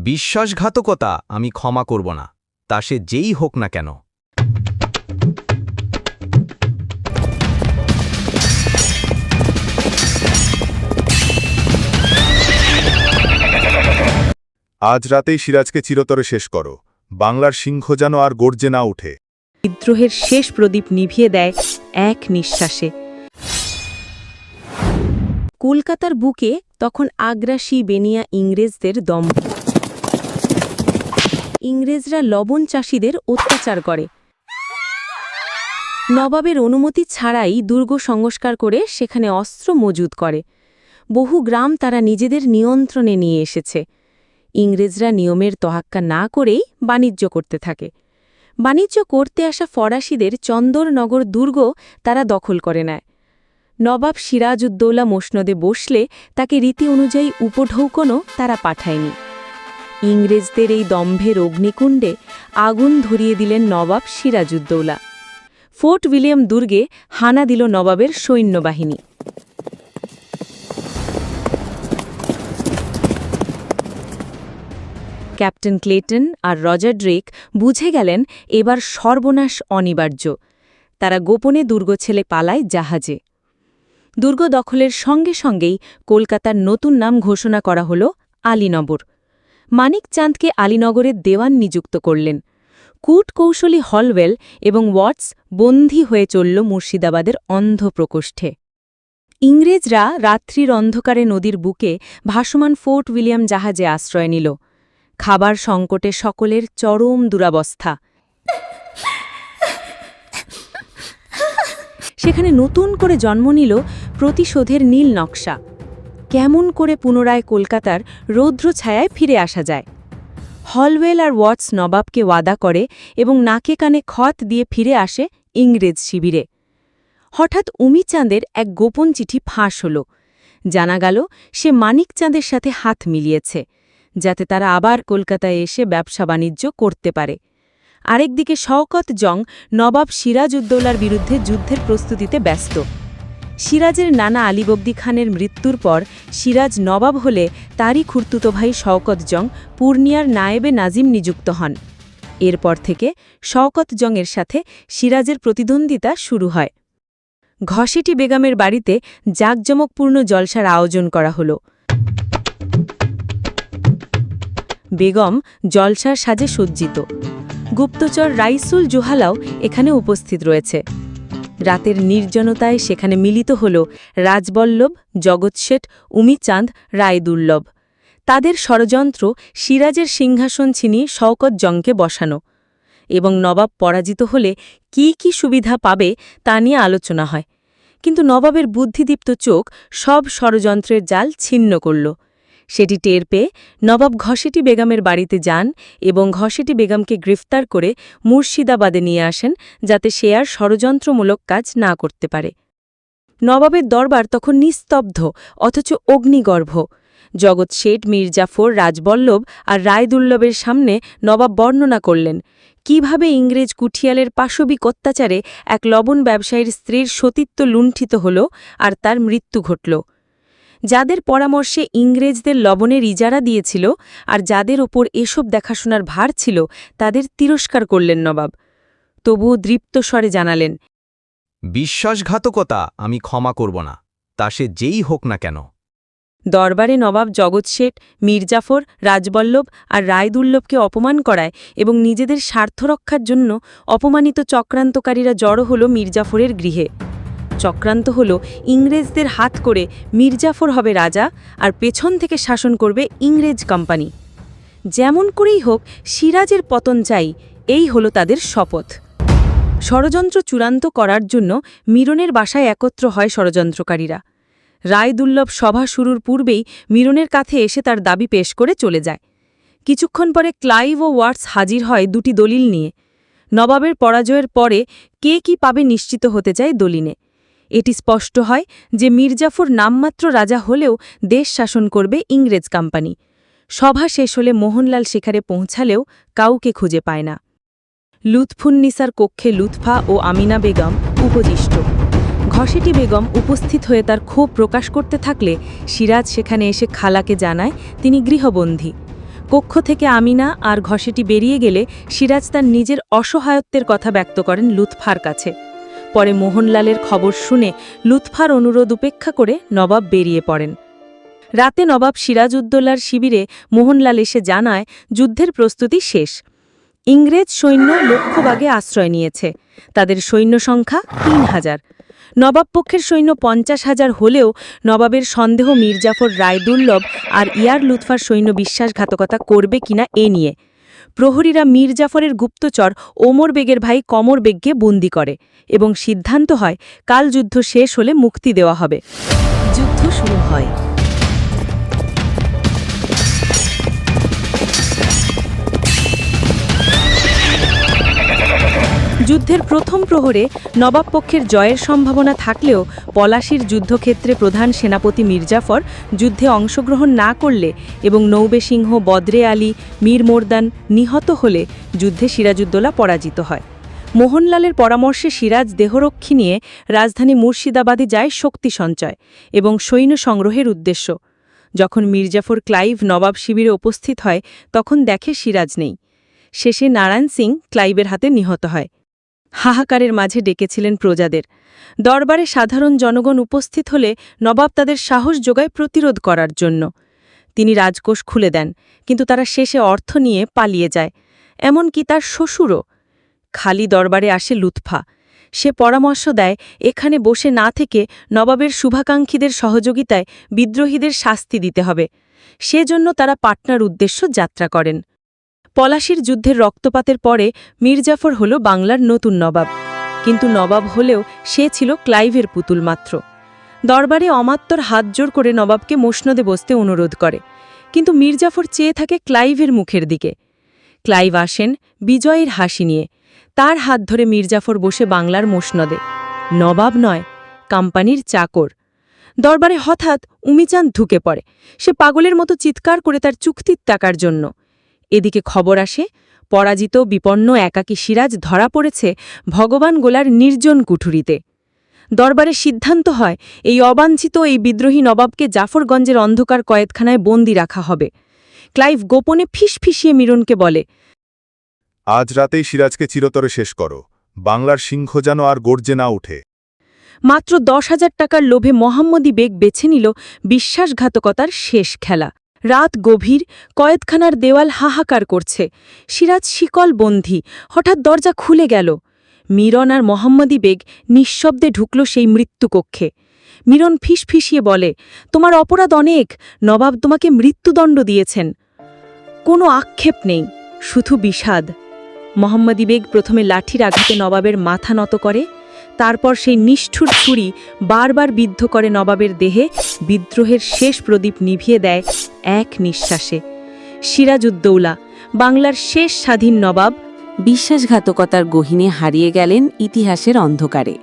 বিশ্বাসঘাতকতা আমি ক্ষমা করব না তা সে যেই হোক না কেন। আজ রাতেই সিরাজকে চিরতরে শেষ করো বাংলার সিংহ যেন আর গর্জে না উঠে বিদ্রোহের শেষ প্রদীপ নিভিয়ে দেয় এক নিঃশ্বাসে। কলকাতার বুকে তখন আগ্রাসী বেনিয়া ইংরেজদের দম ইংরেজরা লবণ চাষীদের অত্যাচার করে। নবাবের অনুমতি ছাড়াই দুর্গ সংস্কার করে সেখানে অস্ত্র মজুদ করে। বহু গ্রাম তারা নিজেদের নিয়ন্ত্রণে নিয়ে এসেছে। ইংরেজরা নিয়মের তোহাক্কা না করেই বাণিজ্য করতে থাকে। বাণিজ্য করতে আসা ফরাসিদের চন্দরনগর দুর্গ তারা দখল করে নেয়। নবাব সিরাজউদ্দৌলা মোসনদে বসলে তাকে রীতি অনুযায়ী উপঢৌকনও তারা পাঠায়নি। ইংরেজদের এই দম্ভের অগ্নিকুণ্ডে আগুন ধরিয়ে দিলেন নবাব সিরাজউদ্দৌলা। ফোর্ট উইলিয়াম দুর্গে হানা দিল নবাবের সৈন্যবাহিনী। ক্যাপ্টেন ক্লেটন আর রজার ড্রেক বুঝে গেলেন এবার সর্বনাশ অনিবার্য। তারা গোপনে দুর্গ ছেলে পালায় জাহাজে। দুর্গ দখলের সঙ্গে সঙ্গেই কলকাতার নতুন নাম ঘোষণা করা হল আলীনগর। মানিক চাঁদকে আলীনগরের দেওয়ান নিযুক্ত করলেন। কূট কৌশলী হলওয়েল এবং ওয়াটস বন্দী হয়ে চলল মুর্শিদাবাদের অন্ধ প্রকোষ্ঠে ইংরেজরা রাত্রির অন্ধকারে নদীর বুকে ভাসমান ফোর্ট উইলিয়াম জাহাজে আশ্রয় নিল। খাবার সংকটে সকলের চরম দুরাবস্থা। সেখানে নতুন করে জন্ম নিল প্রতিশোধের নীল নকশা। কেমন করে পুনরায় কলকাতার রৌদ্র ছায়ায় ফিরে আসা যায়। হলওয়েল আর ওয়াটস নবাবকে ওয়াদা করে এবং নাকে কানে খত দিয়ে ফিরে আসে ইংরেজ শিবিরে। হঠাৎ উমিচাঁদের এক গোপন চিঠি ফাঁস হল। জানা গেল, সে মানিকচাঁদের সাথে হাত মিলিয়েছে, যাতে তারা আবার কলকাতায় এসে ব্যবসা বাণিজ্য করতে পারে। আরেকদিকে শওকত জং নবাব সিরাজউদ্দৌলার বিরুদ্ধে যুদ্ধের প্রস্তুতিতে ব্যস্ত। সিরাজের নানা আলিবব্দি খানের মৃত্যুর পর সিরাজ নবাব হলে তারই খুর্তুতো ভাই শওকত জং পূর্ণিয়ার নায়েবে নাজিম নিযুক্ত হন। এরপর থেকে শওকত জংয়ের সাথে সিরাজের প্রতিদ্বন্দ্বিতা শুরু হয়। ঘসেটি বেগমের বাড়িতে জাঁকজমকপূর্ণ জলসার আয়োজন করা হলো। বেগম জলসার সাজে সজ্জিত। গুপ্তচর রাইসুল জোহালাও এখানে উপস্থিত রয়েছে। রাতের নির্জনতায় সেখানে মিলিত হল রাজবল্লভ জগৎশেঠ উমিচাঁদ, রায়দুর্লভ। তাদের ষড়যন্ত্র সিরাজের সিংহাসন ছিনিয়ে শওকত জংকে বসানো এবং নবাব পরাজিত হলে কি কি সুবিধা পাবে তা নিয়ে আলোচনা হয়। কিন্তু নবাবের বুদ্ধিদীপ্ত চোখ সব ষড়যন্ত্রের জাল ছিন্ন করল। সেটি টের পেয়ে নবাব ঘসেটি বেগমের বাড়িতে যান এবং ঘসেটি বেগমকে গ্রেফতার করে মুর্শিদাবাদে নিয়ে আসেন যাতে সে আর ষড়যন্ত্রমূলক কাজ না করতে পারে। নবাবের দরবার তখন নিস্তব্ধ, অথচ অগ্নিগর্ভ। জগৎ শেঠ, মির্জাফর, রাজবল্লভ আর রায়দুল্লভের সামনে নবাব বর্ণনা করলেন, কীভাবে ইংরেজ কুঠিয়ালের পাশবিক অত্যাচারে এক লবণ ব্যবসায়ীর স্ত্রীর সতীত্ব লুণ্ঠিত হল আর তার মৃত্যু ঘটল। যাদের পরামর্শে ইংরেজদের লবণের ইজারা দিয়েছিল আর যাদের ওপর এসব দেখাশোনার ভার ছিল তাদের তিরস্কার করলেন নবাব। তবুও দৃপ্ত স্বরে জানালেন বিশ্বাসঘাতকতা আমি ক্ষমা করব না তা সে যেই হোক না কেন। দরবারে নবাব জগৎ শেঠ মীরজাফর রাজবল্লভ আর রায়দুল্লভকে অপমান করায় এবং নিজেদের স্বার্থ রক্ষার জন্য অপমানিত চক্রান্তকারীরা জড়ো হল মীরজাফরের গৃহে। চক্রান্ত হল ইংরেজদের হাত করে মীরজাফর হবে রাজা আর পেছন থেকে শাসন করবে ইংরেজ কোম্পানি। যেমন করেই হোক, সিরাজের পতন চাই, এই হল তাদের শপথ। ষড়যন্ত্র চূড়ান্ত করার জন্য মিরনের বাসায় একত্র হয় ষড়যন্ত্রকারীরা। রায়দুর্লভ সভা শুরুর পূর্বেই মিরনের কাছে এসে তার দাবি পেশ করে চলে যায়। কিছুক্ষণ পরে ক্লাইভ ও ওয়াটস হাজির হয় দুটি দলিল নিয়ে। নবাবের পরাজয়ের পরে কে কি পাবে নিশ্চিত হতে চায় দলিনে এটি স্পষ্ট হয় যে মির্জাফর নামমাত্র রাজা হলেও দেশ শাসন করবে ইংরেজ কোম্পানি। সভা শেষ হলে মোহনলাল সেখানে পৌঁছালেও কাউকে খুঁজে পায় না। লুৎফুন্নিসার কক্ষে লুৎফা ও আমিনা বেগম উপদিষ্ট। ঘসেটি বেগম উপস্থিত হয়ে তার ক্ষোভ প্রকাশ করতে থাকলে সিরাজ সেখানে এসে খালাকে জানায় তিনি গৃহবন্দী। কক্ষ থেকে আমিনা আর ঘষেটি বেরিয়ে গেলে সিরাজ তার নিজের অসহায়ত্বের কথা ব্যক্ত করেন লুৎফার কাছে। পরে মোহনলালের খবর শুনে লুৎফার অনুরোধ উপেক্ষা করে নবাব বেরিয়ে পড়েন। রাতে নবাব সিরাজউদ্দৌলার শিবিরে মোহনলাল এসে জানায়, যুদ্ধের প্রস্তুতি শেষ। ইংরেজ সৈন্য লক্ষ্যবাগে আশ্রয় নিয়েছে। তাদের সৈন্য সংখ্যা তিন হাজার। নবাব পক্ষের সৈন্য পঞ্চাশ হাজার হলেও নবাবের সন্দেহ মির্জাফর রায়দুর্লভ আর ইয়ার লুৎফার সৈন্য বিশ্বাসঘাতকতা করবে কিনা এ নিয়ে প্রহরীরা মীর জাফরের গুপ্তচর ওমর বেগের ভাই কমর বেগকে বন্দি করে এবং সিদ্ধান্ত হয় কাল যুদ্ধ শেষ হলে মুক্তি দেওয়া হবে। যুদ্ধ শুরু হয়। যুদ্ধের প্রথম প্রহরে নবাব পক্ষের জয়ের সম্ভাবনা থাকলেও পলাশির যুদ্ধক্ষেত্রে প্রধান সেনাপতি মির্জাফর যুদ্ধে অংশগ্রহণ না করলে এবং নৌবে সিংহ বদরে আলী, মীর মোরদান নিহত হলে যুদ্ধে সিরাজউদ্দৌলা পরাজিত হয়। মোহনলালের পরামর্শে সিরাজ দেহরক্ষী নিয়ে রাজধানী মুর্শিদাবাদে যায় শক্তি সঞ্চয় এবং সৈন্য সংগ্রহের উদ্দেশ্য। যখন মির্জাফর ক্লাইভ নবাব শিবিরে উপস্থিত হয়, তখন দেখে সিরাজ নেই। শেষে নারায়ণ সিং ক্লাইভের হাতে নিহত হয়। হাহাকারের মাঝে ডেকেছিলেন প্রজাদের। দরবারে সাধারণ জনগণ উপস্থিত হলে নবাব তাদের সাহস যোগায় প্রতিরোধ করার জন্য। তিনি রাজকোষ খুলে দেন, কিন্তু তারা শেষে অর্থ নিয়ে পালিয়ে যায়। এমনকি তার শ্বশুরও। খালি দরবারে আসে লুৎফা। সে পরামর্শ দেয়, এখানে বসে না থেকে নবাবের শুভাকাঙ্ক্ষীদের সহযোগিতায় বিদ্রোহীদের শাস্তি দিতে হবে। সেজন্য তারা পাটনার উদ্দেশ্য যাত্রা করেন। পলাশির যুদ্ধের রক্তপাতের পরে মির্জাফর হল বাংলার নতুন নবাব। কিন্তু নবাব হলেও সে ছিল ক্লাইভের পুতুল মাত্র। দরবারে অমাত্যর হাত জোর করে নবাবকে মোসনদে বসতে অনুরোধ করে। কিন্তু মির্জাফর চেয়ে থাকে ক্লাইভের মুখের দিকে। ক্লাইভ আসেন বিজয়ের হাসি নিয়ে। তার হাত ধরে মির্জাফর বসে বাংলার মোসনদে। নবাব নয়, কোম্পানির চাকর। দরবারে হঠাৎ উমিচাঁদ ঢুকে পড়ে। সে পাগলের মতো চিৎকার করে তার চুক্তির টাকার জন্য। এদিকে খবর আসে পরাজিত বিপন্ন একাকী সিরাজ ধরা পড়েছে ভগবান গোলার নির্জন কুঠুরিতে। দরবারে সিদ্ধান্ত হয় এই অবাঞ্ছিত এই বিদ্রোহী নবাবকে জাফরগঞ্জের অন্ধকার কয়েদখানায় বন্দি রাখা হবে। ক্লাইভ গোপনে ফিসফিসিয়ে মিরনকে বলে আজ রাতেই সিরাজকে চিরতরে শেষ করো বাংলার সিংহ যেন আর গর্জে না উঠে মাত্র দশ হাজার টাকার লোভে মোহাম্মদী বেগ বেছে নিল বিশ্বাসঘাতকতার শেষ খেলা। রাত গভীর কয়েদখানার দেওয়াল হাহাকার করছে। সিরাজ শিকল বন্ধি, হঠাৎ দরজা খুলে গেল। মিরন আর মোহাম্মদী বেগ নিঃশব্দে ঢুকল সেই মৃত্যুকক্ষে মিরন ফিসফিসিয়ে বলে, তোমার অপরাধ অনেক, নবাব তোমাকে মৃত্যুদণ্ড দিয়েছেন। কোনো আক্ষেপ নেই, শুধু বিষাদ। মোহাম্মদী বেগ প্রথমে লাঠির আঘাতে নবাবের মাথা নত করে তারপর সেই নিষ্ঠুর ছুরি বারবার বিদ্ধ করে নবাবের দেহে, বিদ্রোহের শেষ প্রদীপ নিভিয়ে দেয় এক নিঃশ্বাসে। সিরাজউদ্দৌলা, বাংলার শেষ স্বাধীন নবাব, বিশ্বাসঘাতকতার গহিনে হারিয়ে গেলেন ইতিহাসের অন্ধকারে।